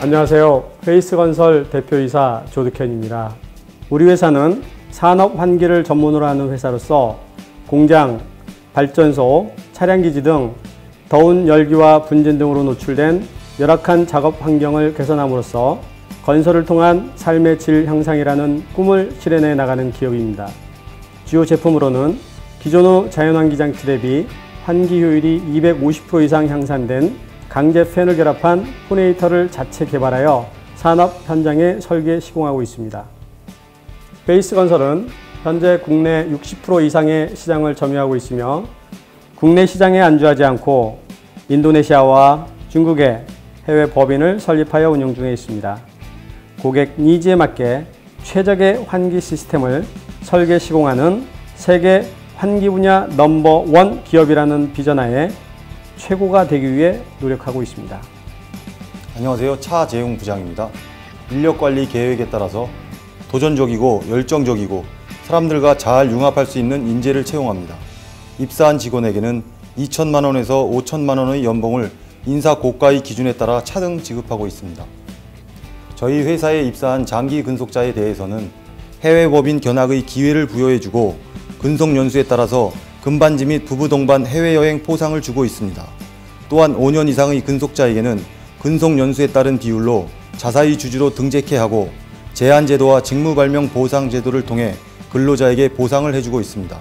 안녕하세요. 페이스건설 대표이사 조득현입니다. 우리 회사는 산업 환기를 전문으로 하는 회사로서 공장, 발전소, 차량기지 등 더운 열기와 분진 등으로 노출된 열악한 작업 환경을 개선함으로써 건설을 통한 삶의 질 향상이라는 꿈을 실현해 나가는 기업입니다. 주요 제품으로는 기존의 자연환기 장치 대비 환기 효율이 250% 이상 향상된 강제 팬을 결합한 포네이터를 자체 개발하여 산업 현장에 설계 시공하고 있습니다. 베이스 건설은 현재 국내 60% 이상의 시장을 점유하고 있으며 국내 시장에 안주하지 않고 인도네시아와 중국에 해외 법인을 설립하여 운영 중에 있습니다. 고객 니즈에 맞게 최적의 환기 시스템을 설계 시공하는 세계 환기 분야 넘버 원 기업이라는 비전하에 최고가 되기 위해 노력하고 있습니다. 안녕하세요. 차재용 부장입니다. 인력 관리 계획에 따라서 도전적이고 열정적이고 사람들과 잘 융합할 수 있는 인재를 채용합니다. 입사한 직원에게는 2천만 원에서 5천만 원의 연봉을 인사 고가의 기준에 따라 차등 지급하고 있습니다. 저희 회사에 입사한 장기 근속자에 대해서는 해외 법인 견학의 기회를 부여해주고 근속 연수에 따라서 금반지 및 부부 동반 해외여행 포상을 주고 있습니다. 또한 5년 이상의 근속자에게는 근속 연수에 따른 비율로 자사의 주주로 등재케 하고 제한제도와 직무발명 보상 제도를 통해 근로자에게 보상을 해주고 있습니다.